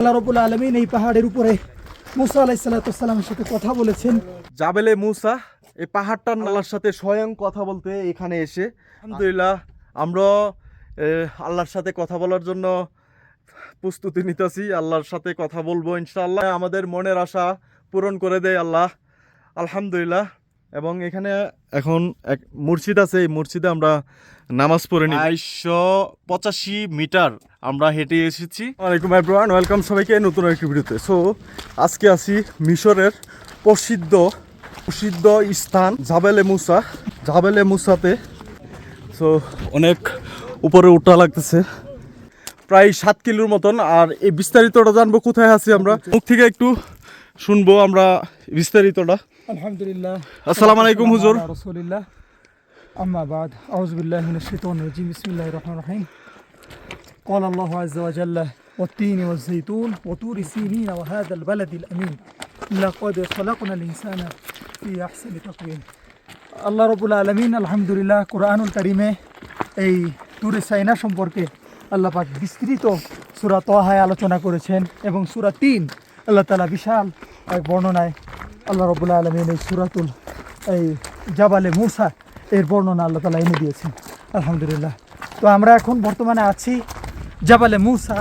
আল্লাহ রবুল আলমিন এই পাহাড়ের উপরে মুসা আলাইসাল্লামের সাথে কথা বলেছেন। জাবেলে মুসা, এই পাহাড়টার আল্লাহর সাথে স্বয়ং কথা বলতে এখানে এসে, আলহামদুলিল্লাহ, আমরা আল্লাহর সাথে কথা বলার জন্য প্রস্তুতি নিতেছি, আল্লাহর সাথে কথা বলব ইনশাআল্লাহ। আমাদের মনের আশা পূরণ করে দেয় আল্লাহ। আলহামদুলিল্লাহ। এবং এখানে এখন এক মসজিদ আছে এই মসজিদে আমরা নামাজ পড়ে নিই বাইশশো পঁচাশি মিটার আমরা হেঁটে এসেছি। ওয়ালাইকুম এভরিওয়ান ওয়েলকাম সবাইকে নতুন একটি ভিডিওতে। সো আজকে আছি মিশরের প্রসিদ্ধ প্রসিদ্ধ স্থান জাবেলে মুসা। জাবেলে মুসাতে সো অনেক উপরে উঠা লাগতেছে। প্রায় সাত কিলোর মতন। আর এই বিস্তারিতটা জানব কোথায় আছি আমরা। মুখ থেকে একটু শুনব আমরা বিস্তারিতটা। আলহামদুলিল্লাহ আসসালামু আলাইকুম হুজুর রসুলিল্লাহ আম্মা বাদ আউজবিল্লাহ من الشيطان الرجيم بسم الله الرحمن الرحيم قال الله عز وجل والتين والزيتون وطور سينين وهذا البلد الأمين لقد خلقنا الإنسان في أحسن تقويم আল্লাহ রবুল আলমিন আলহামদুলিল্লাহ কোরআনুল কারিমে এই টুরে সাইনা সম্পর্কে আল্লাহ পাক বিস্তৃত সুরা তহায় আলোচনা করেছেন এবং সুরা তিন আল্লাহ তালা বিশাল এক বর্ণনায় আল্লাহ রবুল্লা আলমিন এই সুরাতুল এই জাবালে মুসা এর বর্ণনা আল্লাহ তালা এনে দিয়েছেন। আলহামদুলিল্লাহ। তো আমরা এখন বর্তমানে আছি জাবালে মুসা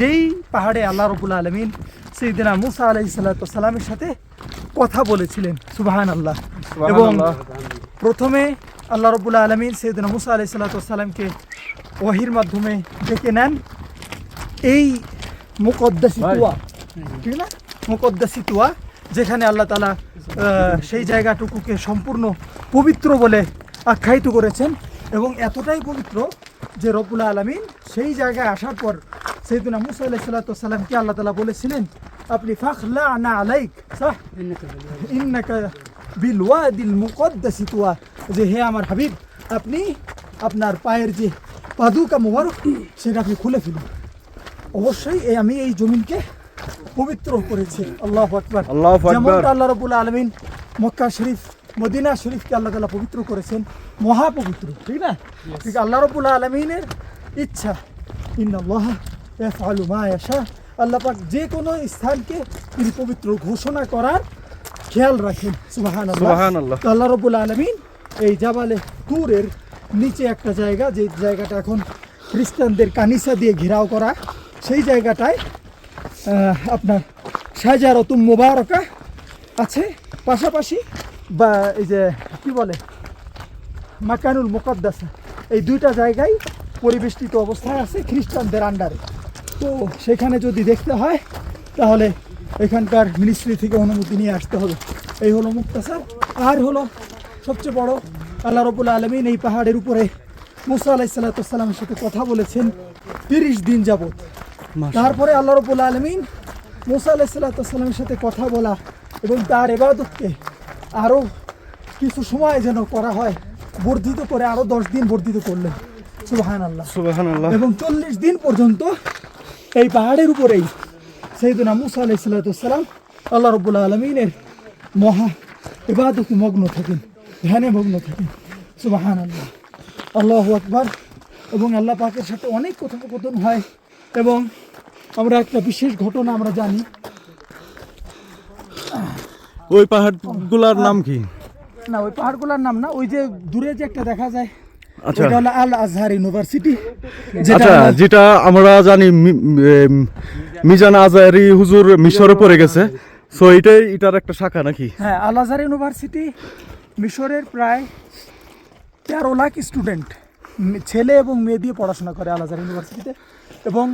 যেই পাহাড়ে আল্লাহ রবুল্লা আলমিন সেইদিনা মুসা আলাই সাল্লামের সাথে কথা বলেছিলেন। সুবাহান আল্লাহ এবং প্রথমে আল্লাহ রবুল্লা আলমিন সৈয়দিন মুসা আলাই সাল্লাতামকে ওয়াহির মাধ্যমে ডেকে নেন। এই মুকদ্দাসি তুয়া ঠিক না? মুকদ্দাসি তুয়া যেখানে আল্লাহ তালা সেই জায়গাটুকুকে সম্পূর্ণ পবিত্র বলে আখ্যায়িত করেছেন এবং এতটাই পবিত্র যে রব্বুল আলমিন সেই জায়গায় আসার পর সৈয়দিনা মুসা আলাই সাল্লাতামকে আল্লাহ তালা বলেছিলেন, আপনি ফাখলা আনা আলাইক, সাহ, ইন্নাকা বিল ওয়াদিল যে হে আমার হাবিব, আপনি আপনার পায়ের যে পাদুকা মোবারক, সেটা আপনি খুলে ফেলুন। অবশ্যই আমি এই জমিনকে পবিত্র করেছি। আল্লাহ আকবার। আল্লাহু যেমন আল্লাহ রবুল আলমিন মক্কা শরীফ মদিনা শরীফকে আল্লাহ তালা পবিত্র করেছেন মহাপবিত্র ঠিক না? ঠিক আল্লাহ রবুল আলমিনের ইচ্ছা ইন্নাল্লাহ ইয়াফআলু মা ইয়াশা। আল্লাহ পাক যে কোনো স্থানকে তিনি পবিত্র ঘোষণা করার খেয়াল রাখেন সুবাহান। আল্লাহ রবুল আলমিন এই জাবালে তুরের নিচে একটা জায়গা যে জায়গাটা এখন খ্রিস্টানদের কানিসা দিয়ে ঘেরাও করা সেই জায়গাটায় আপনার সাজারতুম মোবারকা আছে। পাশাপাশি বা এই যে কি বলে, মাকানুল মোকাদ্দাসা, এই দুইটা জায়গায় পরিবেষ্টিত অবস্থায় আছে খ্রিস্টানদের আন্ডারে। তো সেখানে যদি দেখতে হয়, তাহলে এখানকার মিনিস্ট্রি থেকে অনুমতি নিয়ে আসতে হবে। এই হলো মুক্তাসার। আর হলো সবচেয়ে বড়, আল্লাহ রবুল আলমিন এই পাহাড়ের উপরে মুসা আলাইসাল্লামের সাথে কথা বলেছেন, তিরিশ দিন যাবত তারপরে আল্লাহ রবুল আলমিন মুসা আলাইসাল্লামের সাথে কথা বলা এবং তার এবাদতকে আরও কিছু সময় যেন করা হয় বর্ধিত করে আরও দশ দিন বর্ধিত করলেন সুবাহান আল্লাহ সুবহানাল্লাহ। এবং চল্লিশ দিন পর্যন্ত এই পাহাড়ের উপরেই সেইদিনা মুসা আলাইসাল্লাম আল্লাহ রবুল্লা আলমিনের মহা এবাদতে মগ্ন থাকেন ধ্যানে মগ্ন থাকেন। সুবাহান আল্লাহ আল্লাহ আকবার। এবং আল্লাহ পাকের সাথে অনেক কথোপকথন হয়। এবং আমরা একটা বিশেষ ঘটনা আমরা জানি। ওই পাহাড়গুলার নাম কি? না ওই পাহাড়গুলোর নাম না ওই যে দূরে যে একটা দেখা যায় আচ্ছা। ওটা হলো আল আজহার ইউনিভার্সিটি যেটা আচ্ছা আমরা- যেটা আমরা জানি মিজান আজারি হুজুর মিশরে পড়ে গেছে। সো এটাই এটার একটা শাখা নাকি? হ্যাঁ আল আজহার ইউনিভার্সিটি মিশরের প্রায় তেরো লাখ স্টুডেন্ট ছেলে এবং মেয়ে দিয়ে পড়াশোনা করে আল আজহার ইউনিভার্সিটিতে। এবং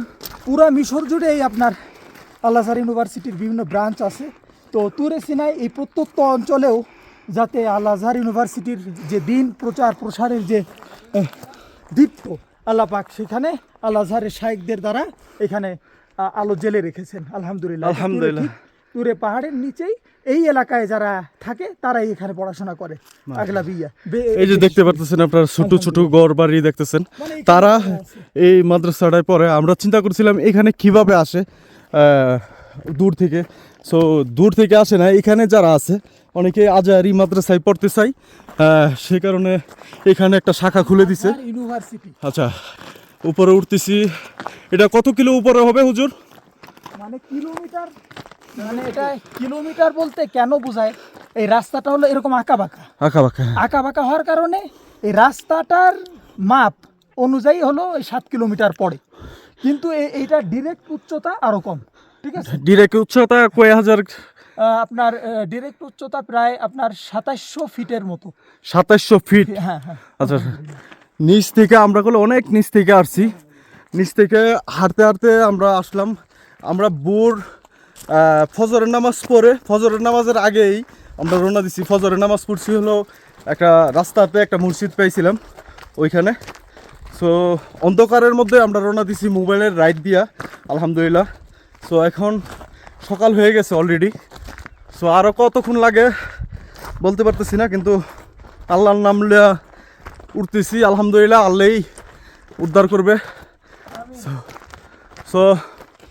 পুরা মিশর জুড়েই আপনার আল্লাহার ইউনিভার্সিটির বিভিন্ন ব্রাঞ্চ আছে। তো তুরে সিনাই এই প্রত্যন্ত অঞ্চলেও যাতে আল আজহার ইউনিভার্সিটির যে দিন প্রচার প্রসারের যে দীপ্ত আল্লাপাক সেখানে আল আজহারের শায়েকদের দ্বারা এখানে আলো জেলে রেখেছেন। আলহামদুলিল্লাহ। আলহামদুলিল্লাহ। তুরে পাহাড়ের নিচেই এই এলাকায় যারা থাকে তারাই এখানে পড়াশোনা করে। আগলা বিয়া এই যে দেখতে পারতেছেন আপনার ছোট ছোট গড় বাড়ি দেখতেছেন। মানে তারা এই মাদ্রাসাটায় পরে আমরা চিন্তা করছিলাম এখানে কীভাবে আসে দূর থেকে। সো দূর থেকে আসে না। এখানে যারা আছে অনেকে আজারি মাদ্রাসায় পড়তে চাই সে কারণে এখানে একটা শাখা খুলে দিছে। ইউনিভার্সিটি। আচ্ছা উপরে উঠতেছি। এটা কত কিলো উপরে হবে হুজুর? মানে কিলোমিটার মানে এটা কিলোমিটার বলতে কেন বোঝায়? এই রাস্তাটা হলো এরকম আঁকা বাঁকা আঁকা বাঁকা আঁকা বাঁকা হওয়ার কারণে এই রাস্তাটার মাপ অনুযায়ী হলো এই সাত কিলোমিটার পড়ে। কিন্তু এইটা ডিরেক্ট উচ্চতা আরও কম ঠিক আছে? ডিরেক্ট উচ্চতা কয় হাজার? আপনার ডিরেক্ট উচ্চতা প্রায় আপনার সাতাশশো ফিটের মতো। সাতাশশো ফিট? হ্যাঁ হ্যাঁ। আচ্ছা নিচ থেকে আমরা গুলো অনেক নিচ থেকে আসছি। নিচ থেকে হাঁটতে হাঁটতে আমরা আসলাম। আমরা বোর ফজরের নামাজ পড়ে, ফজরের নামাজের আগেই আমরা রওনা দিছি। ফজরের নামাজ পড়ছি হলো একটা রাস্তাতে একটা মসজিদ পেয়েছিলাম ওইখানে। সো অন্ধকারের মধ্যে আমরা রওনা দিছি মোবাইলের রাইড দিয়া, আলহামদুলিল্লাহ। সো এখন সকাল হয়ে গেছে অলরেডি সো আরও কতক্ষণ লাগে বলতে পারতেছি না, কিন্তু আল্লাহর নাম লিয়া উঠতেছি, আলহামদুলিল্লাহ আল্লাহ উদ্ধার করবে। সো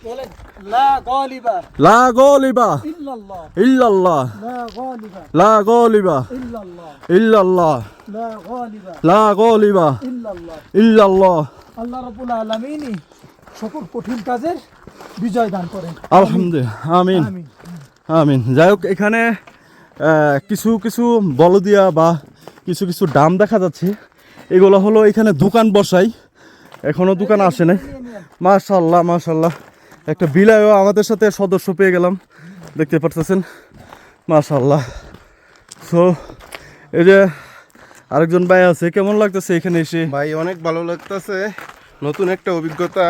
বলেন লা গালিবা লা গলিবা ইল্লাল্লাহ। ইল্লাল্লাহ। লা গালিবা লা গলিবা ইল্লাল্লাহ। ইল্লাল্লাহ। লা গালিবা লা গলিবা ইল্লাল্লাহ। ইল্লাল্লাহ। আল্লাহ রাব্বুল আলামিনই সকল কঠিন কাজের বিজয় দান করেন। আলহামদুলিল্লাহ আমিন। আমিন। যাই হোক এখানে কিছু কিছু বলদিয়া বা কিছু কিছু ডাম দেখা যাচ্ছে। এগুলো হলো এখানে দোকান বসাই। এখনও দোকান আসে নাই। মাশাল্লাহ মাশাল্লাহ একটা বিলাইও আমাদের সাথে সদস্য পেয়ে গেলাম। দেখতে পারতেছেন? মাশাল্লাহ সো এই যে আরেকজন ভাই আছে কেমন লাগতেছে এখানে এসে? ভাই অনেক ভালো লাগতেছে। নতুন একটা অভিজ্ঞতা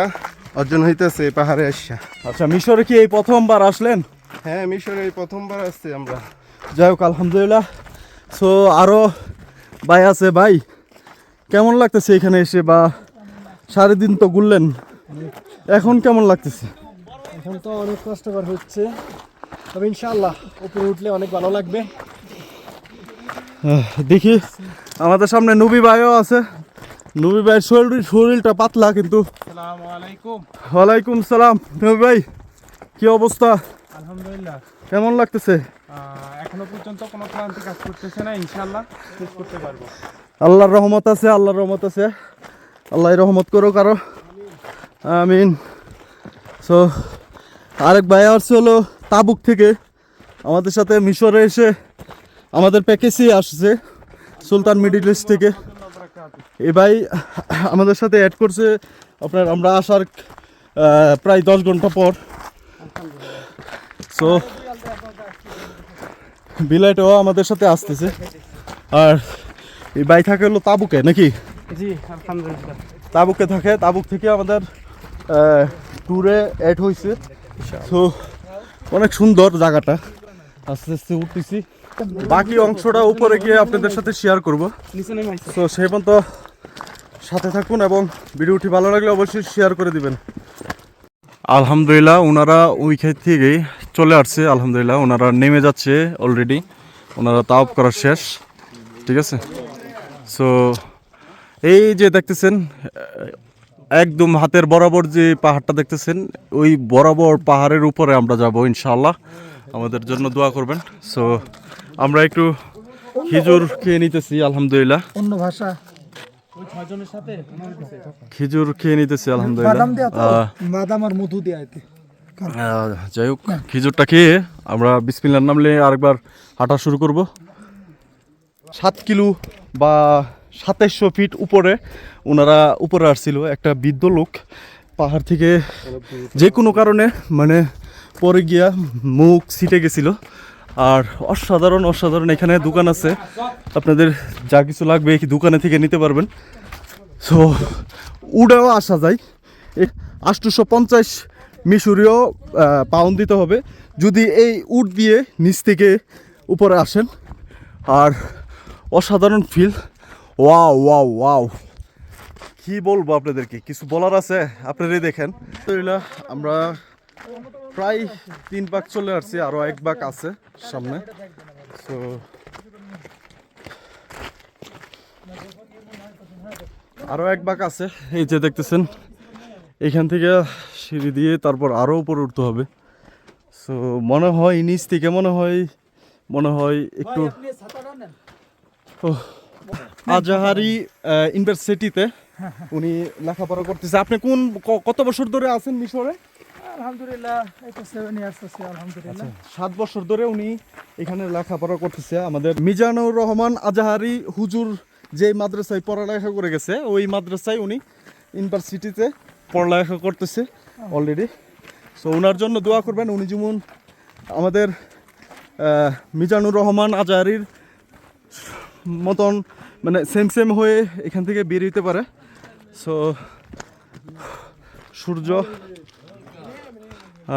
অর্জন হইতেছে পাহাড়ে আসা আচ্ছা মিশরে কি এই প্রথমবার আসলেন? হ্যাঁ মিশরে এই প্রথমবার আসছি আমরা। যাই হোক আলহামদুলিল্লাহ। সো আরও ভাই আছে ভাই। কেমন লাগতেছে এখানে এসে বা সারাদিন তো ঘুরলেন? এখন কেমন লাগতেছে? এখন তো অনেক কষ্টকর হচ্ছে। তবে ইনশাল্লাহ উপরে উঠলে অনেক ভালো লাগবে। দেখি আমাদের সামনে নবী ভাইও আছে। নবী ভাইয়ের শরীর শরীরটা পাতলা কিন্তু। ওয়ালাইকুম সালাম। নবী ভাই কি অবস্থা? আলহামদুলিল্লাহ। কেমন লাগতেছে? এখনও পর্যন্ত কোনো ক্লান্তি কাজ করতেছে না ইনশাআল্লাহ শেষ করতে পারব। আল্লাহর রহমত আছে আল্লাহর রহমত আছে। আল্লাহ রহমত করো কারও আমিন। সো আরেক ভাই আসছে হলো তাবুক থেকে। আমাদের সাথে মিশরে এসে আমাদের প্যাকেজই আসছে সুলতান মিডিল ইস্ট থেকে। এ ভাই আমাদের সাথে অ্যাড করছে আপনার আমরা আসার প্রায় দশ ঘণ্টা পর। সো বিলাইটাও আমাদের সাথে আসতেছে। আর এই ভাই থাকে হলো তাবুকে নাকি? জি তাবুকে থাকে তাবুক থেকে আমাদের ট্যুরে অ্যাড হয়েছে তো অনেক সুন্দর জায়গাটা। আস্তে আস্তে উঠতেছি। বাকি অংশটা উপরে গিয়ে আপনাদের সাথে শেয়ার করব। তো সেই পর্যন্ত সাথে থাকুন এবং ভিডিওটি ভালো লাগলে অবশ্যই শেয়ার করে দিবেন। আলহামদুলিল্লাহ ওনারা ওইখান থেকেই চলে আসছে। আলহামদুলিল্লাহ ওনারা নেমে যাচ্ছে অলরেডি ওনারা তাওপ করা শেষ। ঠিক আছে? সো এই যে দেখতেছেন একদম হাতের বরাবর যে পাহাড়টা দেখতেছেন ওই বরাবর পাহাড়ের উপরে আমরা যাব ইনশাআল্লাহ। আমাদের জন্য দোয়া করবেন। সো আমরা একটু খেজুর খেয়ে নিতেছি আলহামদুলিল্লাহ। অন্য ভাষা। খেজুর খেয়ে নিতেছি আলহামদুলিল্লাহ। যাই হোক খেজুরটা খেয়ে আমরা বিসমিল্লার নামলে আরেকবার হাঁটা শুরু করব। সাত কিলো বা সাতাইশশো ফিট উপরে ওনারা উপরে আসছিল, একটা বৃদ্ধ লোক পাহাড় থেকে যে কোনো কারণে মানে পরে গিয়া মুখ ছিটে গেছিল। আর অসাধারণ অসাধারণ এখানে দোকান আছে। আপনাদের যা কিছু লাগবে এই দোকানে থেকে নিতে পারবেন। সো উডেও আসা যায়। আটশোশো পঞ্চাশ মিশরীয় পাউন্ড দিতে হবে। যদি এই উড দিয়ে নিচ থেকে উপরে আসেন, আর অসাধারণ ফিল ওয়াও ওয়াও ওয়াও কি বলব আপনাদেরকে? কিছু বলার আছে? আপনারাই দেখেন। আলহামদুলিল্লাহ আমরা প্রায় তিন পাক চলে আসছি আরও এক বাক আছে সামনে। তো আরও এক বাক আছে এই যে দেখতেছেন এখান থেকে সিঁড়ি দিয়ে তারপর আরও উপরে উঠতে হবে। সো মনে হয় নিচ থেকে মনে হয় মনে হয় একটু আজাহারি ইউনিভার্সিটিতে উনি লেখাপড়া করতেছে। আপনি কোন কত বছর ধরে আছেন মিশরে? আলহামদুলিল্লাহ আলহামদুলিল্লাহ। সাত বছর ধরে উনি এখানে লেখাপড়া করতেছে আমাদের মিজানুর রহমান আজাহারি হুজুর যে মাদ্রাসায় পড়ালেখা করে গেছে ওই মাদ্রাসায় উনি ইউনিভার্সিটিতে পড়ালেখা করতেছে অলরেডি সো ওনার জন্য দোয়া করবেন উনি যেমন আমাদের মিজানুর রহমান আজাহারির মতন মানে সেম সেম হয়ে এখান থেকে বেরিয়ে পারে। সো সূর্য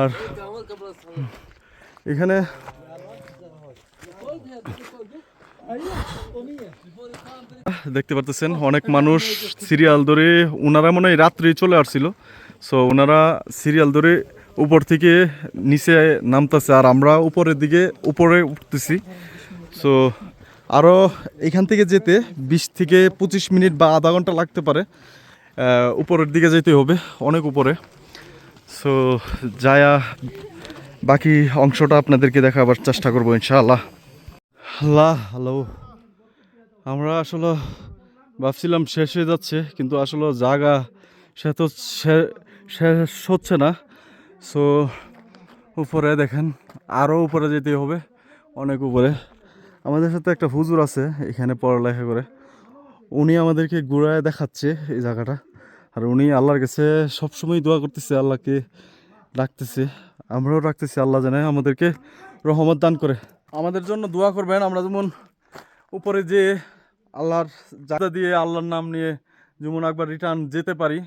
আর এখানে দেখতে পারতেছেন অনেক মানুষ সিরিয়াল ধরে ওনারা মনে হয় রাত্রি চলে আসছিল। সো ওনারা সিরিয়াল ধরে উপর থেকে নিচে নামতেছে আর আমরা উপরের দিকে উপরে উঠতেছি। সো আরও এখান থেকে যেতে বিশ থেকে পঁচিশ মিনিট বা আধা ঘণ্টা লাগতে পারে। উপরের দিকে যেতে হবে, অনেক উপরে। সো যায়া বাকি অংশটা আপনাদেরকে দেখাবার চেষ্টা করব ইনশাআল্লাহ। আল্লাহ হ্যালো আমরা আসলে ভাবছিলাম শেষ হয়ে যাচ্ছে, কিন্তু আসলে জায়গা সে তো শেষ হচ্ছে না। সো উপরে দেখেন আরও উপরে যেতে হবে, অনেক উপরে। আমাদের সাথে একটা হুজুর আছে, এখানে পড়ালেখা করে। উনি আমাদেরকে ঘুরায় দেখাচ্ছে এই জায়গাটা। আর উনি আল্লাহর কাছে সবসময় দোয়া করতেছে, আল্লাহকে ডাকতেছে। আমরাও ডাকতেছি, আল্লাহ জানে আমাদেরকে রহমত দান করে। আমাদের জন্য দোয়া করবেন, আমরা যেমন উপরে যে আল্লাহর জায়গা দিয়ে আল্লাহর নাম নিয়ে যেমন একবার রিটার্ন যেতে পারি,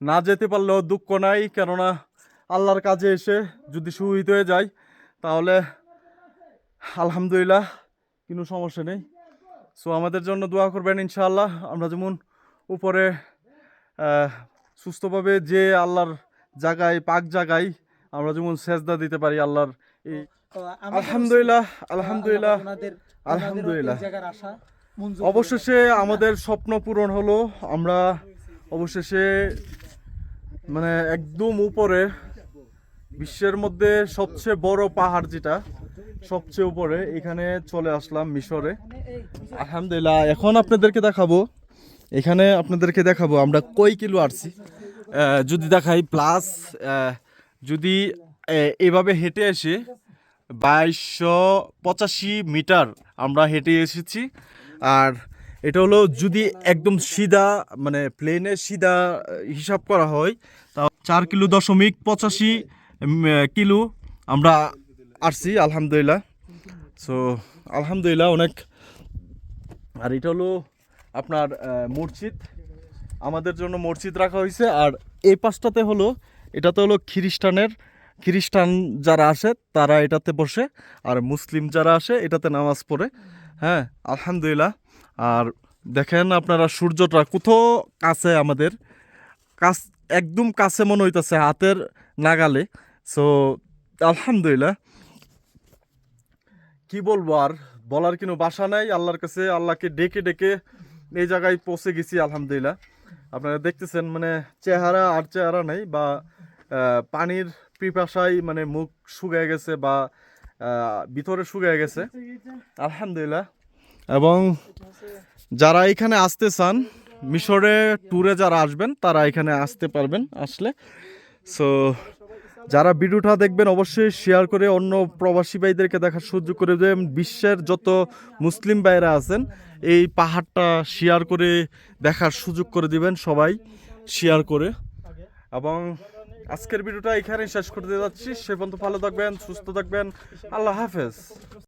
না যেতে পারলেও দুঃখ নাই, কেননা আল্লাহর কাজে এসে যদি সুহিত হয়ে যায় তাহলে আলহামদুলিল্লাহ, কোনো সমস্যা নেই। সো আমাদের জন্য দোয়া করবেন ইনশাআল্লাহ, আমরা যেমন উপরে সুস্থভাবে যে আল্লাহর জায়গায় পাক জায়গায় আমরা যেমন সেজদা দিতে পারি আল্লাহর এই আলহামদুলিল্লাহ আলহামদুলিল্লাহ আলহামদুলিল্লাহ। অবশেষে আমাদের স্বপ্ন পূরণ হলো আমরা অবশেষে মানে একদম উপরে বিশ্বের মধ্যে সবচেয়ে বড় পাহাড় যেটা সবচেয়ে উপরে এখানে চলে আসলাম মিশরে আলহামদুলিল্লাহ এখন আপনাদেরকে দেখাবো এখানে আপনাদেরকে দেখাবো, আমরা কই কিলো আসছি যদি দেখাই প্লাস যদি এভাবে হেঁটে এসে বাইশশো পঁচাশি মিটার আমরা হেঁটে এসেছি। আর এটা হলো যদি একদম সিধা মানে প্লেনে সিধা হিসাব করা হয় তা চার কিলো দশমিক পঁচাশি কিলো আমরা আসছি আলহামদুলিল্লাহ। সো আলহামদুলিল্লাহ অনেক। আর এটা হলো আপনার মসজিদ। আমাদের জন্য মসজিদ রাখা হয়েছে। আর এই পাশটাতে হলো, এটাতে হলো খ্রিস্টানের, খ্রিস্টান যারা আসে, তারা এটাতে বসে। আর মুসলিম যারা আসে, এটাতে নামাজ পড়ে। হ্যাঁ আলহামদুলিল্লাহ। আর দেখেন আপনারা, সূর্যটা কোথাও কাছে আমাদের। কাছ, একদম কাছে মনে হইতেছে হাতের নাগালে। সো আলহামদুলিল্লাহ। কি বলব আর, বলার কোনো বাসা নাই। আল্লাহর কাছে, আল্লাহকে ডেকে ডেকে এই জায়গায় পৌঁছে গেছি, আলহামদুলিল্লাহ। আপনারা দেখতেছেন মানে চেহারা আর চেহারা নেই, বা পানির পিপাসায় মানে মুখ শুকিয়ে গেছে বা ভিতরে শুকিয়ে গেছে। আলহামদুলিল্লাহ। এবং যারা এখানে আসতে চান, মিশরে ট্যুরে যারা আসবেন, তারা এখানে আসতে পারবেন আসলে। সো যারা ভিডিওটা দেখবেন, অবশ্যই শেয়ার করে অন্য প্রবাসী ভাইদেরকে দেখার সুযোগ করে দেবেন। বিশ্বের যত মুসলিম ভাইরা আছেন, এই পাহাড়টা শেয়ার করে দেখার সুযোগ করে দিবেন সবাই শেয়ার করে। এবং আজকের ভিডিওটা এখানেই শেষ দিয়ে যাচ্ছি। সে পর্যন্ত ভালো থাকবেন, সুস্থ থাকবেন। আল্লাহ হাফেজ।